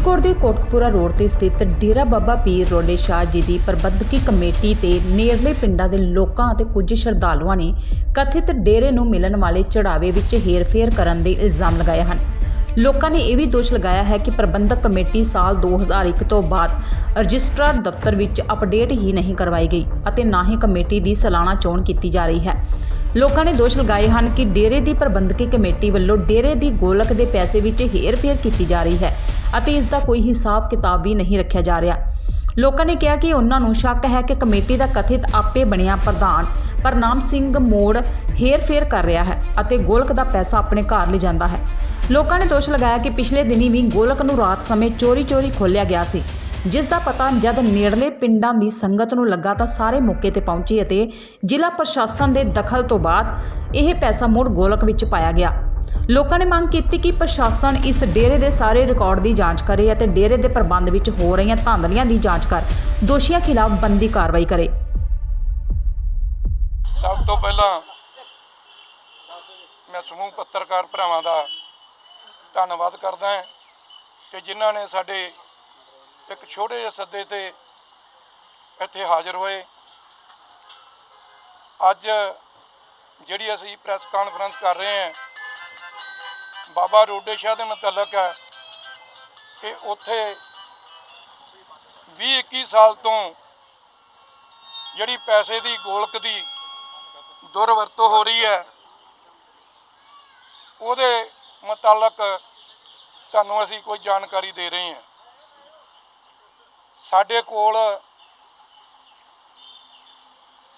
ਫਰੀਦਕੋਟ ਦੇ ਕੋਟਕਪੂਰਾ ਰੋਡ ਤੇ ਸਥਿਤ ਡੇਰਾ ਬਾਬਾ ਪੀਰ ਰੋਲੇ ਸ਼ਾਹ ਜੀ ਦੀ ਪ੍ਰਬੰਧਕੀ ਕਮੇਟੀ ਤੇ ਨੇੜਲੇ ਪਿੰਡਾਂ ਦੇ ਲੋਕਾਂ ਅਤੇ ਕੁਝ ਸ਼ਰਧਾਲੂਆਂ ਨੇ ਕਥਿਤ ਡੇਰੇ ਨੂੰ ਮਿਲਣ ਵਾਲੇ ਚੜਾਵੇ ਵਿੱਚ ਹੇਰਫੇਰ ਕਰਨ ਦੇ ਇਲਜ਼ਾਮ ਲਗਾਏ ਹਨ। ਲੋਕਾਂ ਨੇ ਇਹ ਵੀ ਦੋਸ਼ ਲਗਾਇਆ ਹੈ ਕਿ ਪ੍ਰਬੰਧਕ ਕਮੇਟੀ ਸਾਲ 2001 ਤੋਂ ਬਾਅਦ ਰਜਿਸਟਰਾਰ ਦਫ਼ਤਰ ਵਿੱਚ ਅਪਡੇਟ ਹੀ ਨਹੀਂ ਕਰਵਾਈ ਗਈ ਅਤੇ ਨਾ ਹੀ ਕਮੇਟੀ ਦੀ ਸਾਲਾਨਾ ਚੋਣ ਕੀਤੀ ਜਾ ਰਹੀ ਹੈ। ਲੋਕਾਂ ਨੇ ਦੋਸ਼ ਲਗਾਏ ਹਨ ਕਿ ਡੇਰੇ ਦੀ ਪ੍ਰਬੰਧਕੀ ਕਮੇਟੀ ਵੱਲੋਂ ਡੇਰੇ ਦੀ ਗੋਲਕ ਦੇ ਪੈਸੇ ਵਿੱਚ ਹੇਰ-ਫੇਰ ਕੀਤੀ ਜਾ ਰਹੀ ਹੈ ਅਤੇ ਇਸ ਦਾ ਕੋਈ ਹਿਸਾਬ ਕਿਤਾਬ ਵੀ ਨਹੀਂ ਰੱਖਿਆ ਜਾ ਰਿਹਾ। ਲੋਕਾਂ ਨੇ ਕਿਹਾ ਕਿ ਉਹਨਾਂ ਨੂੰ ਸ਼ੱਕ ਹੈ ਕਿ ਕਮੇਟੀ ਦਾ ਕਥਿਤ ਆਪੇ ਬਣਿਆ ਪ੍ਰਧਾਨ ਪ੍ਰਨਾਮ ਸਿੰਘ ਮੋੜ ਹੇਰ-ਫੇਰ ਕਰ ਰਿਹਾ ਹੈ ਅਤੇ ਗੋਲਕ ਦਾ ਪੈਸਾ ਆਪਣੇ ਘਰ ਲੈ ਜਾਂਦਾ ਹੈ। ਲੋਕਾਂ ਨੇ ਦੋਸ਼ ਲਗਾਇਆ ਕਿ ਪਿਛਲੇ ਦਿਨੀ ਵੀ ਗੋਲਕ ਨੂੰ ਰਾਤ ਸਮੇਂ ਚੋਰੀ-ਚੋਰੀ ਖੋਲ੍ਹਿਆ ਗਿਆ ਸੀ। ਜਿਸ ਦਾ ਪਤਾ ਜਦ ਨੇੜਲੇ ਪਿੰਡਾਂ ਦੀ ਸੰਗਤ ਨੂੰ ਲੱਗਾ ਤਾਂ ਸਾਰੇ ਮੌਕੇ ਤੇ ਪਹੁੰਚੇ ਅਤੇ ਜ਼ਿਲ੍ਹਾ ਪ੍ਰਸ਼ਾਸਨ ਦੇ ਦਖਲ ਤੋਂ ਬਾਅਦ ਇਹ ਪੈਸਾ ਮੁੜ ਗੋਲਕ ਵਿੱਚ ਪਾਇਆ ਗਿਆ। ਲੋਕਾਂ ਨੇ ਮੰਗ ਕੀਤੀ ਕਿ ਪ੍ਰਸ਼ਾਸਨ ਇਸ ਡੇਰੇ ਦੇ ਸਾਰੇ ਰਿਕਾਰਡ ਦੀ ਜਾਂਚ ਕਰੇ ਅਤੇ ਡੇਰੇ ਦੇ ਪ੍ਰਬੰਧ ਵਿੱਚ ਹੋ ਰਹੀਆਂ ਧਾਂਦਲੀਆਂ ਦੀ ਜਾਂਚ ਕਰ ਦੋਸ਼ੀਆਂ ਖਿਲਾਫ ਬੰਦੀ ਕਾਰਵਾਈ ਕਰੇ। ਸਭ ਤੋਂ ਪਹਿਲਾਂ ਮੈਂ ਸਮੂਹ ਪੱਤਰਕਾਰ ਭਰਾਵਾਂ ਦਾ ਧੰਨਵਾਦ ਕਰਦਾ ਹਾਂ ਕਿ ਜਿਨ੍ਹਾਂ ਨੇ ਸਾਡੇ ਇੱਕ ਛੋਟੇ ਜਿਹੇ ਸੱਦੇ ਤੇ ਇੱਥੇ ਹਾਜ਼ਰ ਹੋਏ। ਅੱਜ ਜਿਹੜੀ ਅਸੀਂ ਪ੍ਰੈਸ ਕਾਨਫਰੰਸ ਕਰ ਰਹੇ ਹਾਂ, ਬਾਬਾ ਰੋਡੇ ਸ਼ਾਹ ਦੇ ਮੁਤਲਕ ਹੈ ਕਿ ਉੱਥੇ 20 21 ਸਾਲ ਤੋਂ ਜਿਹੜੀ ਪੈਸੇ ਦੀ ਗੋਲਕ ਦੀ ਦੁਰਵਰਤੋਂ ਹੋ ਰਹੀ ਹੈ, ਉਹਦੇ ਮੁਤਲਕ ਤੁਹਾਨੂੰ ਅਸੀਂ ਕੋਈ ਜਾਣਕਾਰੀ ਦੇ ਰਹੇ ਹਾਂ। ਸਾਡੇ ਕੋਲ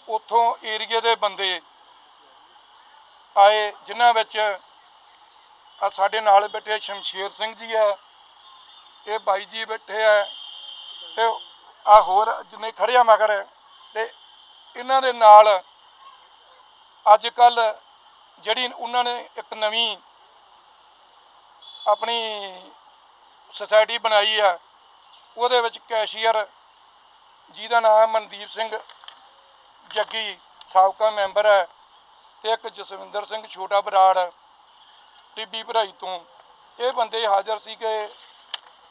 ਉਥੋਂ ਏਰੀਏ ਦੇ ਬੰਦੇ ਆਏ, ਜਿਨ੍ਹਾਂ ਵਿੱਚ ਸਾਡੇ ਨਾਲ ਬੈਠੇ ਸ਼ਮਸ਼ੇਰ ਸਿੰਘ ਜੀ ਹੈ, ਇਹ ਬਾਈ ਜੀ ਬੈਠੇ ਆ ਤੇ ਆ ਹੋਰ ਜਿੰਨੇ ਖੜੇ ਆ ਮਗਰ, ਤੇ ਇਹਨਾਂ ਦੇ ਨਾਲ ਅੱਜ ਕੱਲ ਜਿਹੜੀ ਉਹਨਾਂ ਨੇ ਇੱਕ ਨਵੀਂ ਆਪਣੀ ਸੁਸਾਇਟੀ ਬਣਾਈ ਆ, ਉਹਦੇ ਵਿੱਚ ਕੈਸ਼ੀਅਰ ਜਿਹਦਾ ਨਾਮ ਮਨਦੀਪ ਸਿੰਘ ਜੱਗੀ ਸਾਬਕਾ ਮੈਂਬਰ ਹੈ ਤੇ ਇੱਕ ਜਸਵਿੰਦਰ ਸਿੰਘ ਛੋਟਾ ਬਰਾੜ ਟਿੱਬੀ ਭਰਾਈ ਤੋਂ। ਇਹ ਬੰਦੇ ਹਾਜ਼ਰ ਸੀ ਕਿ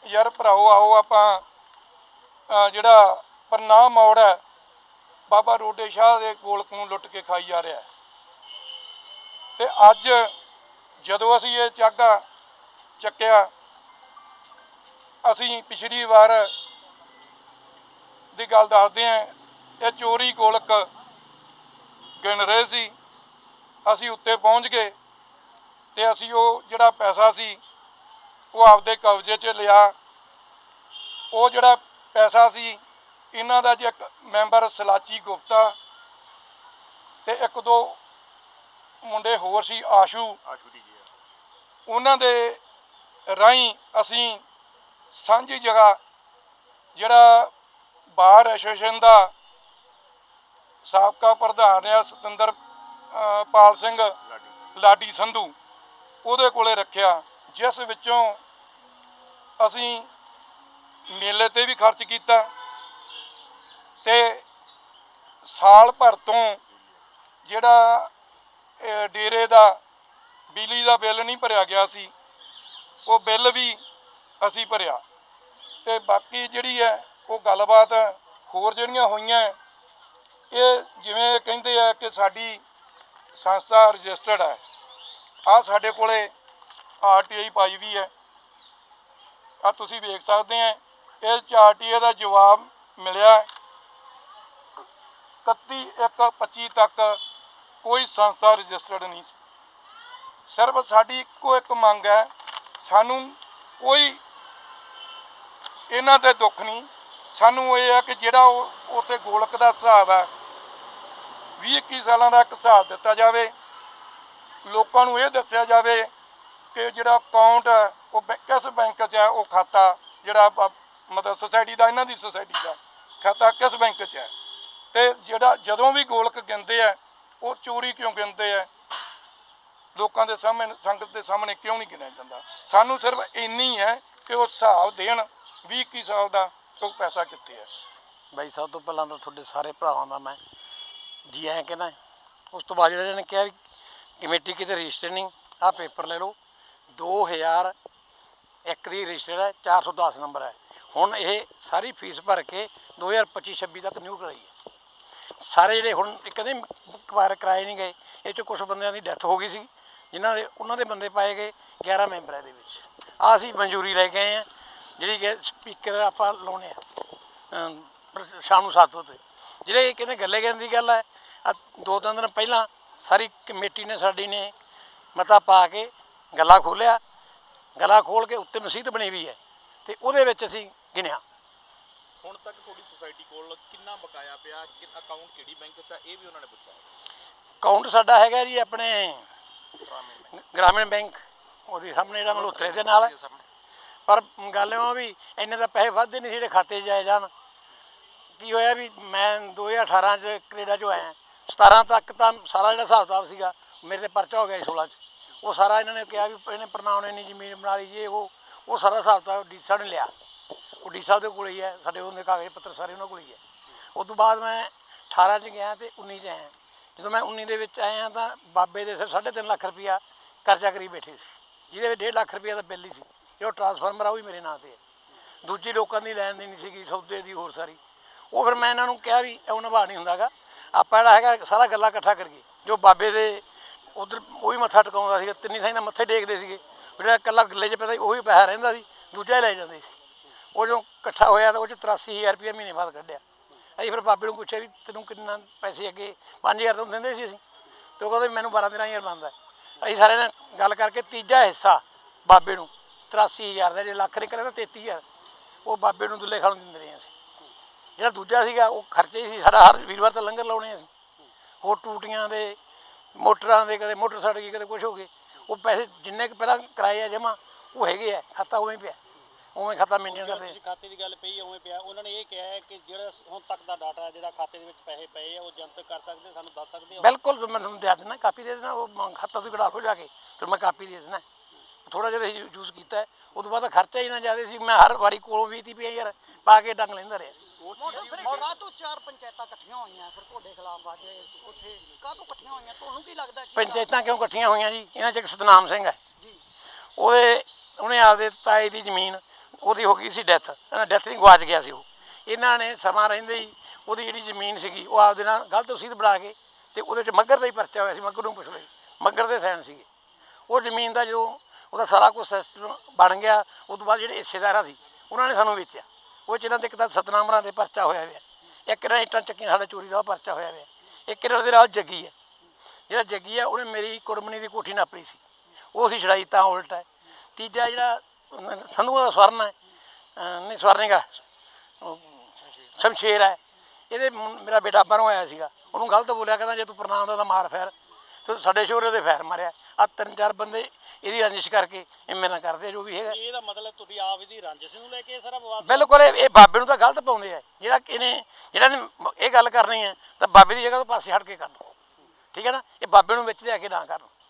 ਯਾਰ ਭਰਾਓ ਆਓ ਆਪਾਂ ਜਿਹੜਾ ਪ੍ਰਨਾਮ ਮੋੜ ਹੈ, ਬਾਬਾ ਰੋਡੇ ਸ਼ਾਹ ਦੇ ਗੋਲਕ ਨੂੰ ਲੁੱਟ ਕੇ ਖਾਈ ਜਾ ਰਿਹਾ ਹੈ। ਤੇ ਅੱਜ ਜਦੋਂ ਅਸੀਂ ਇਹ ਚਾਗਾ ਚੱਕਿਆ। ਅਸੀਂ ਪਿਛਲੀ ਵਾਰ ਦੀ ਗੱਲ ਦੱਸਦੇ ਆਂ ਇਹ ਚੋਰੀ ਗੋਲਕ ਗਿਣ ਰਹੇ ਸੀ। ਅਸੀਂ ਉੱਤੇ ਪਹੁੰਚ ਗਏ ਤੇ ਅਸੀਂ ਉਹ ਜਿਹੜਾ ਪੈਸਾ ਸੀ ਉਹ ਆਪਦੇ ਕਬਜ਼ੇ 'ਚ ਲਿਆ। ਉਹ ਜਿਹੜਾ ਪੈਸਾ ਸੀ ਇਹਨਾਂ ਦਾ ਜੇ ਇੱਕ ਮੈਂਬਰ ਸਲਾਚੀ ਗੁਪਤਾ ਤੇ ਇੱਕ ਦੋ ਮੁੰਡੇ ਹੋਰ ਸੀ ਆਸ਼ੂ। ਉਹਨਾਂ ਦੇ ਰਾਹੀਂ ਅਸੀਂ ਸਾਂਝੀ ਜਗ੍ਹਾ ਜਿਹੜਾ ਬਾਰ ਐਸੋਸੀਏਸ਼ਨ ਦਾ ਸਾਬਕਾ ਪ੍ਰਧਾਨ ਆ ਸਤਿੰਦਰ ਪਾਲ ਸਿੰਘ ਲਾਡੀ ਸੰਧੂ, ਉਹਦੇ ਕੋਲੇ ਰੱਖਿਆ, ਜਿਸ ਵਿੱਚੋਂ ਅਸੀਂ ਮੇਲੇ ਤੇ ਵੀ ਖਰਚ ਕੀਤਾ ਤੇ ਸਾਲ ਭਰ ਤੋਂ ਜਿਹੜਾ ਡੇਰੇ ਦਾ ਬਿਜਲੀ ਦਾ ਬਿੱਲ ਨਹੀਂ ਭਰਿਆ ਗਿਆ ਸੀ ਉਹ ਬਿੱਲ ਵੀ ਅਸੀਂ ਭਰਿਆ। ਤੇ ਬਾਕੀ ਜਿਹੜੀ ਹੈ, ਉਹ ਗੱਲਬਾਤ ਹੋਰ ਜਿਹੜੀਆਂ ਹੋਈਆਂ, ਇਹ ਜਿਵੇਂ ਕਹਿੰਦੇ ਆ ਕਿ ਸਾਡੀ ਸੰਸਥਾ ਰਜਿਸਟਰਡ ਹੈ। ਆ ਸਾਡੇ ਕੋਲੇ ਆਰਟੀਆਈ ਪਾਈ ਵੀ ਹੈ। ਆ ਤੁਸੀਂ ਵੇਖ ਸਕਦੇ ਆ, ਇਹ ਆਰਟੀਏ ਦਾ ਜਵਾਬ ਮਿਲਿਆ। 31 ਇੱਕ 25 ਤੱਕ ਕੋਈ ਸੰਸਥਾ ਰਜਿਸਟਰਡ ਨਹੀਂ ਸੀ। ਸਿਰਫ ਸਾਡੀ ਇੱਕੋ ਇੱਕ ਮੰਗ ਹੈ ਸਾਨੂੰ ਕੋਈ ਇਹਨਾਂ ਤੇ ਦੁੱਖ ਨਹੀਂ। ਸਾਨੂੰ ਇਹ ਹੈ ਕਿ ਜਿਹੜਾ ਉਹ ਉੱਥੇ ਗੋਲਕ ਦਾ ਹਿਸਾਬ ਹੈ 20 21 ਸਾਲਾਂ ਦਾ ਇੱਕ ਹਿਸਾਬ ਦਿੱਤਾ ਜਾਵੇ। ਲੋਕਾਂ ਨੂੰ ਇਹ ਦੱਸਿਆ ਜਾਵੇ ਕਿ ਜਿਹੜਾ ਅਕਾਊਂਟ ਹੈ ਉਹ ਬੈ- ਕਿਸ ਬੈਂਕ 'ਚ ਹੈ ਉਹ ਖਾਤਾ ਜਿਹੜਾ ਮਤਲਬ ਸੁਸਾਇਟੀ ਦਾ, ਇਹਨਾਂ ਦੀ ਸੁਸਾਇਟੀ ਦਾ ਖਾਤਾ ਕਿਸ ਬੈਂਕ 'ਚ ਹੈ ਤੇ ਜਿਹੜਾ ਜਦੋਂ ਵੀ ਗੋਲਕ ਗਿਣਦੇ ਆ, ਉਹ ਚੋਰੀ ਕਿਉਂ ਗਿਣਦੇ ਆ? ਲੋਕਾਂ ਦੇ ਸਾਹਮਣੇ, ਸੰਗਤ ਦੇ ਸਾਹਮਣੇ ਕਿਉਂ ਨਹੀਂ ਗਿਣਿਆ ਜਾਂਦਾ? ਸਾਨੂੰ ਸਿਰਫ ਇੰਨੀ ਹੈ ਕਿ ਉਹ ਹਿਸਾਬ ਦੇਣ 20 21 ਸਾਲ ਦਾ ਉਹ ਪੈਸਾ ਕਿੱਥੇ ਹੈ? ਬਾਈ ਸਭ ਤੋਂ ਪਹਿਲਾਂ ਤਾਂ ਤੁਹਾਡੇ ਸਾਰੇ ਭਰਾਵਾਂ ਦਾ ਮੈਂ ਜੀ ਐਂ ਕਹਿਣਾ ਉਸ ਤੋਂ ਬਾਅਦ ਜਿਹੜੇ ਨੇ ਕਿਹਾ ਵੀ ਕਮੇਟੀ ਕਿਤੇ ਰਜਿਸਟਰ ਨਹੀਂ, ਆਹ ਪੇਪਰ ਲੈ ਲਓ। 2000 ਇੱਕ ਦੀ ਰਜਿਸਟਰ ਹੈ 410 ਨੰਬਰ ਹੈ। ਹੁਣ ਇਹ ਸਾਰੀ ਫੀਸ ਭਰ ਕੇ 2025-26 ਤੱਕ ਨਿਊ ਕਰਾਈ ਹੈ। ਸਾਰੇ ਜਿਹੜੇ ਹੁਣ ਇੱਕ ਕਹਿੰਦੇ ਵਾਰ ਕਰਾਏ ਨਹੀਂ ਗਏ, ਇਹ ਚ ਕੁਝ ਬੰਦਿਆਂ ਦੀ ਡੈਥ ਹੋ ਗਈ ਸੀ। ਜਿਨ੍ਹਾਂ ਦੇ ਉਹਨਾਂ ਦੇ ਬੰਦੇ ਪਾਏ ਗਏ 11 ਮੈਂਬਰ ਹੈ ਦੇ ਵਿੱਚ। ਆ ਅਸੀਂ ਮਨਜ਼ੂਰੀ ਲੈ ਕੇ ਆਏ ਆ ਜਿਹੜੀ ਕਿ ਸਪੀਕਰ ਆਪਾਂ ਲਾਉਣੇ ਆ ਅਮ, ਸ਼ਾਮ ਨੂੰ 7 ਵਜੇ। ਜਿਹੜੇ ਇਹ ਕਹਿੰਦੇ ਗੱਲੇ ਕਰਨ ਦੀ ਗੱਲ ਹੈ ਆ ਦੋ ਤਿੰਨ ਦਿਨ ਪਹਿਲਾਂ ਸਾਰੀ ਕਮੇਟੀ ਨੇ ਸਾਡੀ ਨੇ ਮਤਾ ਪਾ ਕੇ ਗੱਲਾ ਖੋਲਿਆ ਗਲਾ ਖੋਲ ਕੇ ਉੱਤੇ ਮਸੀਤ ਬਣੀ ਹੋਈ ਹੈ ਤੇ ਉਹਦੇ ਵਿੱਚ ਅਸੀਂ ਗਿਣਿਆ। ਹੁਣ ਤੱਕ ਤੁਹਾਡੀ ਸੁਸਾਇਟੀ ਕੋਲ ਕਿੰਨਾ ਬਕਾਇਆ ਪਿਆ ਕਿ ਅਕਾਊਂਟ ਕਿਹੜੀ ਬੈਂਕ 'ਚ ਆ ਇਹ ਵੀ ਉਹਨਾਂ ਨੇ ਪੁੱਛਿਆ। ਅਕਾਊਂਟ ਸਾਡਾ ਹੈਗਾ ਜੀ ਆਪਣੇ ਗ੍ਰਾਮੀਣ ਬੈਂਕ ਉਹਦੇ ਸਾਹਮਣੇ ਜਿਹੜਾ ਮਲਹੋਤਰੇ ਦੇ ਨਾਲ ਹੈ। ਪਰ ਗੱਲ ਇਹ ਆ ਵੀ ਇੰਨੇ ਤਾਂ ਪੈਸੇ ਵੱਧਦੇ ਨਹੀਂ ਸੀ ਜਿਹੜੇ ਖਾਤੇ 'ਚ ਜਾਏ ਜਾਣ। ਕੀ ਹੋਇਆ ਵੀ ਮੈਂ 2018 ਚ ਕੈਨੇਡਾ ਚੋਂ ਆਇਆ। 17 ਤੱਕ ਤਾਂ ਸਾਰਾ ਜਿਹੜਾ ਹਿਸਾਬ ਕਿਤਾਬ ਸੀਗਾ ਮੇਰੇ ਤੇ ਪਰਚਾ ਹੋ ਗਿਆ ਸੀ 16 ਚ। ਉਹ ਸਾਰਾ ਇਹਨਾਂ ਨੇ ਕਿਹਾ ਵੀ ਇਹਨੇ ਪ੍ਰਣਾਉਣੇ ਨਹੀਂ ਜ਼ਮੀਨ ਬਣਾ ਲਈ ਜੇ ਉਹ ਉਹ ਸਾਰਾ ਹਿਸਾਬ ਕਿਤਾਬ ਡੀ ਸਾਹਿਬ ਨੇ ਲਿਆ। ਉਹ ਡੀ ਸਾਹਿਬ ਦੇ ਕੋਲ ਹੀ ਹੈ ਸਾਡੇ ਉਹਦੇ ਕਾਗਜ਼ ਪੱਤਰ ਸਾਰੇ ਉਹਨਾਂ ਕੋਲ ਹੀ ਹੈ। ਉਸ ਤੋਂ ਬਾਅਦ ਮੈਂ 18 ਚ ਗਿਆ ਤੇ 19 ਚ ਆਇਆ। ਜਦੋਂ ਮੈਂ 19 ਦੇ ਵਿੱਚ ਆਇਆ ਤਾਂ ਬਾਬੇ ਦੇ ਸਿਰ 3.5 ਲੱਖ ਰੁਪਇਆ ਕਰਜ਼ਾ ਕਰੀ ਬੈਠੇ ਸੀ, ਜਿਹਦੇ ਵਿੱਚ 1.5 ਲੱਖ ਰੁਪਇਆ ਦਾ ਬਿੱਲ ਹੀ ਸੀ। ਜੋ ਟਰਾਂਸਫਾਰਮਰ ਆ, ਉਹ ਵੀ ਮੇਰੇ ਨਾਂ ਤੇ ਹੈ। ਦੂਜੀ ਲੋਕਾਂ ਦੀ ਲੈਣ ਦੇਣੀ ਸੀਗੀ, ਸੌਦੇ ਦੀ, ਹੋਰ ਸਾਰੀ। ਉਹ ਫਿਰ ਮੈਂ ਇਹਨਾਂ ਨੂੰ ਕਿਹਾ ਵੀ ਉਹ ਨਿਭਾ ਨਹੀਂ ਹੁੰਦਾਗਾ। ਆਪਾਂ ਜਿਹੜਾ ਹੈਗਾ, ਸਾਰਾ ਗੱਲਾਂ ਇਕੱਠਾ ਕਰੀਏ। ਜੋ ਬਾਬੇ ਦੇ ਉਧਰ ਉਹ ਵੀ ਮੱਥਾ ਟਿਕਾਉਂਦਾ ਸੀਗਾ, ਤਿੰਨੀ ਥਾਈਂ ਦਾ ਮੱਥੇ ਟੇਕਦੇ ਸੀਗੇ। ਜਿਹੜਾ ਇਕੱਲਾ ਗੱਲੇ 'ਚ ਪੈਂਦਾ ਸੀ, ਉਹ ਵੀ ਪੈਸਾ ਰਹਿੰਦਾ ਸੀ, ਦੂਜਾ ਹੀ ਲੈ ਜਾਂਦੇ ਸੀ। ਉਹ ਜੋ ਇਕੱਠਾ ਹੋਇਆ ਤਾਂ ਉਹ 'ਚ 83000 ਰੁਪਏ ਮਹੀਨੇ ਬਾਅਦ ਕੱਢਿਆ। ਅਸੀਂ ਫਿਰ ਬਾਬੇ ਨੂੰ ਪੁੱਛਿਆ ਵੀ ਤੈਨੂੰ ਕਿੰਨਾ ਪੈਸੇ ਅੱਗੇ 5000 ਤੋਂ ਦਿੰਦੇ ਸੀ ਅਸੀਂ। ਤੇ ਉਹ ਕਹਿੰਦਾ ਵੀ ਮੈਨੂੰ 12 13000 ਬਣਦਾ ਅਸੀਂ ਸਾਰਿਆਂ ਨੇ ਗੱਲ ਕਰਕੇ ਤੀਜਾ ਹਿੱਸਾ ਬਾਬੇ ਨੂੰ 83000 ਦਾ, ਜੇ ਲੱਖ ਨਿਕਲਿਆ ਕਰੇ ਤਾਂ 33000 ਉਹ ਬਾਬੇ ਨੂੰ ਦੁੱਲੇ ਖਾਣ ਨੂੰ ਦਿੰਦੇ ਰਹੇ ਅਸੀਂ। ਜਿਹੜਾ ਦੂਜਾ ਸੀਗਾ, ਉਹ ਖਰਚੇ ਹੀ ਸੀ ਸਾਡਾ ਹਰ ਵੀਰਵਾਰ ਤਾਂ ਲੰਗਰ ਲਾਉਣੇ ਅਸੀਂ। ਹੋਰ ਟੂਟੀਆਂ ਦੇ, ਮੋਟਰਾਂ ਦੇ, ਕਦੇ ਮੋਟਰ ਸੜ ਗਈ ਕਦੇ ਕੁਝ ਹੋ ਗਏ। ਉਹ ਪੈਸੇ ਜਿੰਨੇ ਕੁ ਪਹਿਲਾਂ ਕਰਾਏ ਆ ਜਮਾ ਉਹ ਹੈਗੇ ਆ, ਖਾਤਾ ਉਵੇਂ ਪਿਆ। ਉਵੇਂ ਖਾਤਾ ਮੇਨਟੇਨ ਕਰਦੇ। ਤੁਸੀਂ ਖਾਤੇ ਦੀ ਗੱਲ ਪਈ ਉਵੇਂ ਪਿਆ। ਉਹਨਾਂ ਨੇ ਇਹ ਕਿਹਾ ਹੈ ਕਿ ਜਿਹੜਾ ਹੁਣ ਤੱਕ ਦਾ ਡਾਟਾ ਹੈ ਜਿਹੜਾ ਖਾਤੇ ਦੇ ਵਿੱਚ ਪੈਸੇ ਪਏ ਆ ਉਹ ਜਨਤਕ ਕਰ ਸਕਦੇ ਸਾਨੂੰ ਦੱਸ ਸਕਦੇ ਹੋ ਬਿਲਕੁਲ ਮੈਂ ਤੁਹਾਨੂੰ ਦੇ ਦੇਣਾ ਕਾਪੀ ਦੇ ਦੇਣਾ ਉਹ ਖਾਤਾ ਤੋਂ ਕਢਾ ਲਓ ਜਾ ਕੇ ਤੇ ਮੈਂ ਕਾਪੀ ਦੇ ਦੇਣਾ ਥੋੜਾ ਜਿਹਾ ਯੂਜ਼ ਕੀਤਾ ਉਹ ਤੋਂ ਬਾਅਦ ਖਰਚਾ ਹੀ ਨਾ ਜ਼ਿਆਦਾ ਸੀ ਮੈਂ ਹਰ ਵਾਰੀ ਕੋਲੋਂ 20 ਤੀਹ ਰੁਪਏ ਯਾਰ ਪਾ ਕੇ ਡੰਗ ਲੈਂਦਾ ਰਿਹਾ। ਮੋਗਾ ਤੋਂ ਚਾਰ ਪੰਚਾਇਤਾਂ ਇਕੱਠੀਆਂ ਹੋਈਆਂ ਫਿਰ ਤੁਹਾਡੇ ਖਿਲਾਫ ਵਾਜੇ ਉੱਥੇ ਕਾਹਤੋਂ ਇਕੱਠੀਆਂ ਹੋਈਆਂ? ਤੁਹਾਨੂੰ ਕੀ ਲੱਗਦਾ ਕੀ ਪੰਚਾਇਤਾਂ ਕਿਉਂ ਇਕੱਠੀਆਂ ਹੋਈਆਂ ਜੀ? ਇਹਨਾਂ 'ਚ ਇੱਕ ਸਤਨਾਮ ਸਿੰਘ ਹੈ। ਜੀ। ਉਹਦੇ ਉਹਨੇ ਆਪਦੇ ਤਾਏ ਦੀ ਜ਼ਮੀਨ ਉਹਦੀ ਹੋ ਗਈ ਸੀ ਡੈਥ ਇਹਨਾਂ ਡੈਥ ਨਹੀਂ ਗਵਾਚ ਗਿਆ ਸੀ ਉਹ। ਇਹਨਾਂ ਨੇ ਸਮਾਂ ਰਹਿੰਦੇ ਹੀ ਉਹਦੀ ਜਿਹੜੀ ਜ਼ਮੀਨ ਸੀਗੀ, ਉਹ ਆਪਦੇ ਨਾਲ ਗਲਤ ਰਸੀਦ ਬਣਾ ਕੇ ਤੇ ਉਹਦੇ 'ਚ ਮੱਗਰ ਦਾ ਹੀ ਪਰਚਾ ਹੋਇਆ ਸੀ ਮੱਗਰ ਨੂੰ ਪੁੱਛ ਲਈ ਮੱਗਰ ਦੇ ਸਾਈਨ ਸੀਗੇ। ਉਹ ਜ਼ਮੀਨ ਦਾ ਜਦੋਂ ਉਹਦਾ ਸਾਰਾ ਕੁਝ ਸਿਸਟਮ ਬਣ ਗਿਆ, ਉਸ ਤੋਂ ਬਾਅਦ ਜਿਹੜੇ ਹਿੱਸੇਦਾਰਾਂ ਸੀ, ਉਹਨਾਂ ਨੇ ਸਾਨੂੰ ਵੇਚਿਆ। ਉਹ 'ਚ ਇਹਨਾਂ ਦੇ ਇੱਕ ਤਾਂ ਸਤਨਾਮਰਾਂ ਦੇ ਪਰਚਾ ਹੋਇਆ ਹੋਇਆ ਇੱਕ ਇਹਨਾਂ ਇੱਟਾਂ ਚੱਕੀਆਂ ਸਾਡਾ ਚੋਰੀ ਦਾ ਉਹ ਪਰਚਾ ਹੋਇਆ ਹੋਇਆ ਇੱਕ ਇਹਨਾਂ ਦੇ ਨਾਲ ਜੱਗੀ ਹੈ। ਜਿਹੜਾ ਜੱਗੀ ਹੈ, ਉਹਨੇ ਮੇਰੀ ਕੁੜਮਣੀ ਦੀ ਕੋਠੀ ਨਾਪੀ ਸੀ। ਉਹ ਸੀ ਛੜਾਈ ਤਾਂ ਉਲਟ ਹੈ। ਤੀਜਾ ਜਿਹੜਾ ਸੰਧੂ ਦਾ ਸਵਰਨ ਹੈ। ਅਹ ਨਹੀਂ ਸਵਰਨੇਗਾ ਸ਼ਮਸ਼ੇਰ ਹੈ। ਇਹਦੇ ਮੁੰ- ਮੇਰਾ ਬੇਟਾ ਬਾਹਰੋਂ ਆਇਆ ਸੀਗਾ। ਉਹਨੂੰ ਗਲਤ ਬੋਲਿਆ ਕਹਿੰਦਾ ਜੇ ਤੂੰ ਪ੍ਰਨਾਮ ਦਾ ਤਾਂ ਮਾਰ ਫੈਰ। ਤੇ ਸਾਡੇ ਸ਼ੋਰੇ ਦੇ ਫੈਰ ਮਾਰਿਆ। ਆ ਤਿੰਨ ਚਾਰ ਬੰਦੇ ਇਹਦੀ ਰੰਜਿਸ਼ ਕਰਕੇ ਇਹ ਮੇਰੇ ਨਾਲ ਕਰਦੇ ਜੋ ਵੀ ਹੈਗਾ। ਇਹਦਾ ਮਤਲਬ ਤੁਹਾਡੀ ਆਪ ਇਹਦੀ ਰੰਜਿਸ਼ ਨੂੰ ਲੈ ਕੇ ਇਹ ਸਾਰਾ ਵਿਵਾਦ ਬਿਲਕੁਲ ਇਹ ਇਹ ਬਾਬੇ ਨੂੰ ਤਾਂ ਗਲਤ ਪਾਉਂਦੇ ਆ। ਜਿਹੜਾ ਇਹਨੇ ਜਿਹੜਾ ਨੇ ਇਹ ਗੱਲ ਕਰਨੀ ਹੈ ਤਾਂ ਬਾਬੇ ਦੀ ਜਗ੍ਹਾ ਤੋਂ ਪਾਸੇ ਹਟ ਕੇ ਕਰ ਲਓ ਠੀਕ ਹੈ ਨਾ? ਇਹ ਬਾਬੇ ਨੂੰ ਵਿੱਚ ਲਿਆ ਕੇ ਨਾ ਕਰਨ